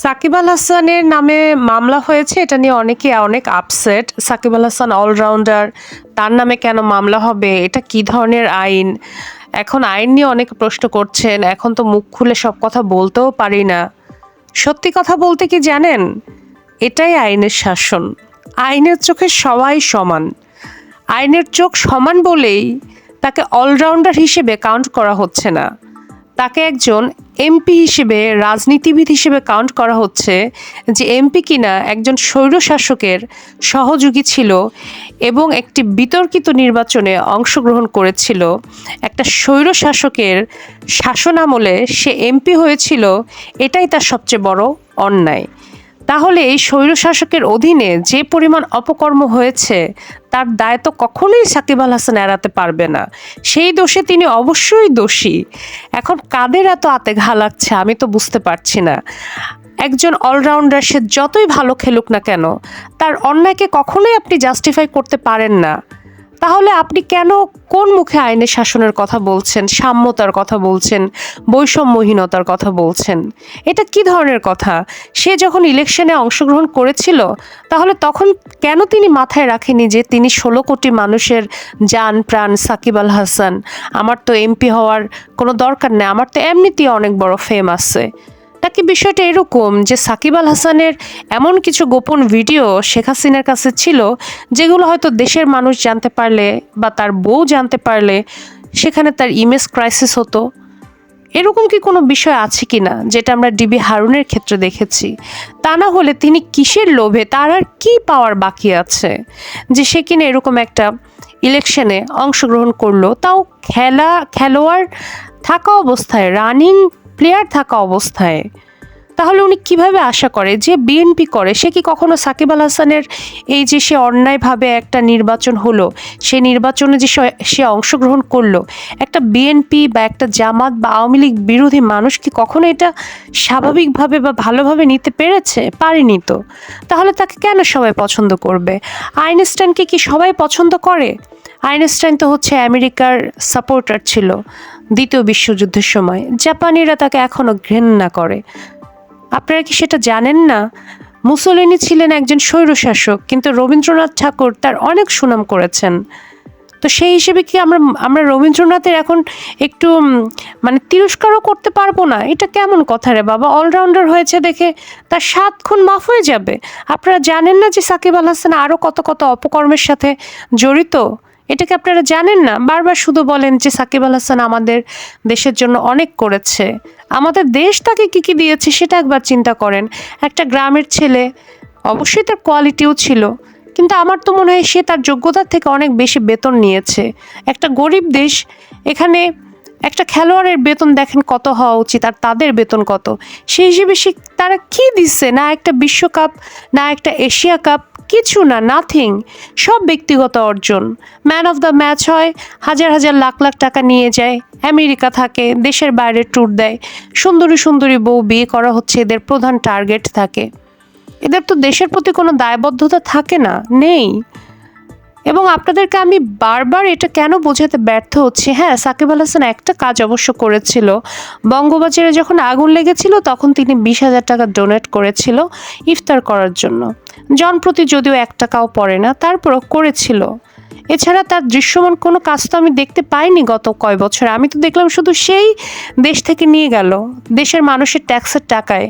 সাকিব আল হাসানের নামে মামলা হয়েছে, এটা নিয়ে অনেকে অনেক আপসেট সাকিব আল হাসান অলরাউন্ডার তার নামে কেন মামলা হবে? এটা কি ধরনের আইন? এখন আইন নিয়ে অনেক প্রশ্ন করছেন, এখন তো মুখ খুলে সব কথা বলতেও পারি না। সত্যি কথা বলতে কি জানেন? এটাই আইনের শাসন। আইনের চোখে সবাই সমান। আইনের চোখ সমান বলেই তাকে অলরাউন্ডার হিসেবে কাউন্ট করা হচ্ছে না। তাকে একজন এমপি হিসেবে, রাজনীতিবিদ হিসেবে কাউন্ট করা হচ্ছে যে এমপি কিনা একজন স্বৈরশাসকের সহযোগী ছিল এবং একটি বিতর্কিত নির্বাচনে অংশগ্রহণ করেছিল। একটা স্বৈরশাসকের শাসনামলে সে এমপি হয়েছিল, এটাই তার সবচেয়ে বড় অন্যায়। তাহলে এই স্বৈরশাসকের অধীনে যে পরিমাণ অপকর্ম হয়েছে, তার দায় তো কখনোই সাকিব আল হাসান এড়াতে পারবে না। সেই দোষে তিনি অবশ্যই দোষী। এখন কাদের এত আতে ঘা লাগছে আমি তো বুঝতে পারছি না। একজন অলরাউন্ডার সে যতই ভালো খেলুক না কেন, তার অন্যায়কে কখনোই আপনি জাস্টিফাই করতে পারেন না। তাহলে আপনি কেন কোন মুখে আইনের শাসনের কথা বলছেন, সাম্যতার কথা বলছেন, বৈষম্যহীনতার কথা বলছেন? এটা কি ধরনের কথা? সে যখন ইলেকশনে অংশগ্রহণ করেছিল, তাহলে তখন কেন তিনি মাথায় রাখেনি যে তিনি ষোলো কোটি মানুষের যান, প্রাণ, সাকিব আল হাসান? আমার তো এমপি হওয়ার কোনো দরকার নেই, আমার তো এমনিতেই অনেক বড় ফেম আছে। নাকি বিষয়টা এরকম যে সাকিব আল হাসানের এমন কিছু গোপন ভিডিও শেখ হাসিনার কাছে ছিল, যেগুলো হয়তো দেশের মানুষ জানতে পারলে বা তার বউ জানতে পারলে সেখানে তার ইমেজ ক্রাইসিস হতো? এরকম কি কোনো বিষয় আছে কি না যেটা আমরা ডিবি হারুনের ক্ষেত্রে দেখেছি? তা না হলে তিনি কিসের লোভে? তার আর কী পাওয়ার বাকি আছে? যে সে কিনা এরকম একটা ইলেকশনে অংশগ্রহণ করল, তাও খেলা, খেলোয়াড় থাকা অবস্থায় রানিং প্লেয়ার থাকা অবস্থায়। তাহলে উনি কীভাবে আশা করে যে বিএনপি করে? সে কি কখনো সাকিব আল হাসানের এই যে সে অন্যায়ভাবে একটা নির্বাচন হলো, সে নির্বাচনে যে সে- অংশগ্রহণ করল, একটা বিএনপি বা একটা জামাত বা আওয়ামী লীগ বিরোধী মানুষ কি কখনো এটা স্বাভাবিকভাবে বা ভালোভাবে নিতে পেরেছে? পারেনি তো। তাহলে তাকে কেন সবাই পছন্দ করবে? আইনস্টাইনকে কি সবাই পছন্দ করে? আইনস্টাইন তো হচ্ছে আমেরিকার সাপোর্টার ছিল দ্বিতীয় বিশ্বযুদ্ধের সময়। জাপানিরা তাকে এখনও ঘৃণা করে। আপনারা কি সেটা জানেন না? মুসলিনি ছিলেন একজন স্বৈরশাসক, কিন্তু রবীন্দ্রনাথ ঠাকুর তার অনেক সুনাম করেছেন। তো সেই হিসেবে কি আমরা আমরা রবীন্দ্রনাথের এখন একটু মানে তিরস্কারও করতে পারব না? এটা কেমন কথা রে বাবা? অলরাউন্ডার হয়েছে দেখে তার সাত খুন মাফ হয়ে যাবে। আপনারা জানেন না যে সাকিব আল হাসান আরও কত কত অপকর্মের সাথে জড়িত? এটাকে আপনারা জানেন না? বারবার শুধু বলেন যে সাকিব আল হাসান আমাদের দেশের জন্য অনেক করেছে। আমাদের দেশ তাকে কী কী দিয়েছে সেটা একবার চিন্তা করেন। একটা গ্রামের ছেলে, অবশ্যই তার কোয়ালিটিও ছিল, কিন্তু আমার তো মনে হয় সে তার যোগ্যতার থেকে অনেক বেশি বেতন নিয়েছে। একটা গরিব দেশ, এখানে একটা খেলোয়াড়ের বেতন দেখেন কত হওয়া উচিত আর তাদের বেতন কত? সেই হিসেবে সে তারা কি দিচ্ছে? না একটা বিশ্বকাপ, না একটা এশিয়া কাপ, কিছু না নাথিং সব ব্যক্তিগত অর্জন। ম্যান অফ দ্য ম্যাচ হয়, হাজার হাজার লাখ লাখ টাকা নিয়ে যায়, আমেরিকা থাকে, দেশের বাইরে ট্যুর দেয়। সুন্দরী সুন্দরী বউ বিয়ে করা হচ্ছে, এদের প্রধান টার্গেট থাকে। এদের তো দেশের প্রতি কোনো দায়বদ্ধতা থাকে না, নেই। এবং আপনাদেরকে আমি বারবার এটা কেন বোঝাতে ব্যর্থ হচ্ছি? হ্যাঁ সাকিব আল হাসান একটা কাজ অবশ্য করেছিল। বঙ্গবাজারে যখন আগুন লেগেছিল, তখন তিনি বিশ হাজার টাকা ডোনেট করেছিল ইফতার করার জন্য। জনপ্রতি যদিও এক টাকাও পড়ে না, তারপরও করেছিল। এছাড়া তার দৃশ্যমান কোনো কাজ তো আমি দেখতে পাইনি গত কয় বছর। আমি তো দেখলাম শুধু সেই দেশ থেকে নিয়ে গেল, দেশের মানুষের ট্যাক্সের টাকায়।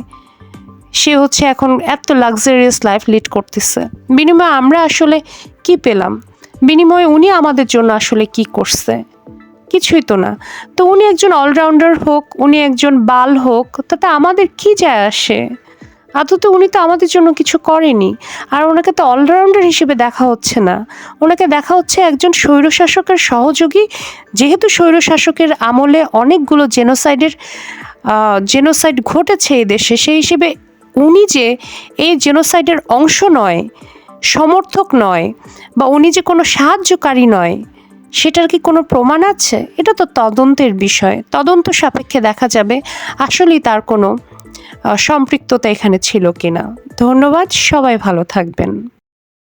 সে হচ্ছে এখন এত লাক্সারিয়াস লাইফ লিড করতেছে। বিনিময়ে আমরা আসলে কি পেলাম? বিনিময়ে উনি আমাদের জন্য আসলে কি করছে? কিছুই তো না। তো উনি একজন অলরাউন্ডার হোক, উনি একজন বাল হোক, তাতে আমাদের কি যায় আসে? আদতে উনি তো আমাদের জন্য কিছু করেনি। আর ওনাকে তো অলরাউন্ডার হিসেবে দেখা হচ্ছে না। ওনাকে দেখা হচ্ছে একজন স্বৈরশাসকের সহযোগী, যেহেতু স্বৈরশাসকের আমলে অনেকগুলো জেনোসাইডের জেনোসাইড ঘটেছে এই দেশে, সেই হিসেবে উনি যে এই জেনোসাইডের অংশ নয়, সমর্থক নয় বা উনি যে কোনো সাহায্যকারী নয়, সেটার কি কোনো প্রমাণ আছে? এটা তো তদন্তের বিষয়। তদন্ত সাপেক্ষে দেখা যাবে আসলেই তার কোনো সম্পৃক্ততা এখানে ছিল কিনা। ধন্যবাদ, সবাই ভালো থাকবেন।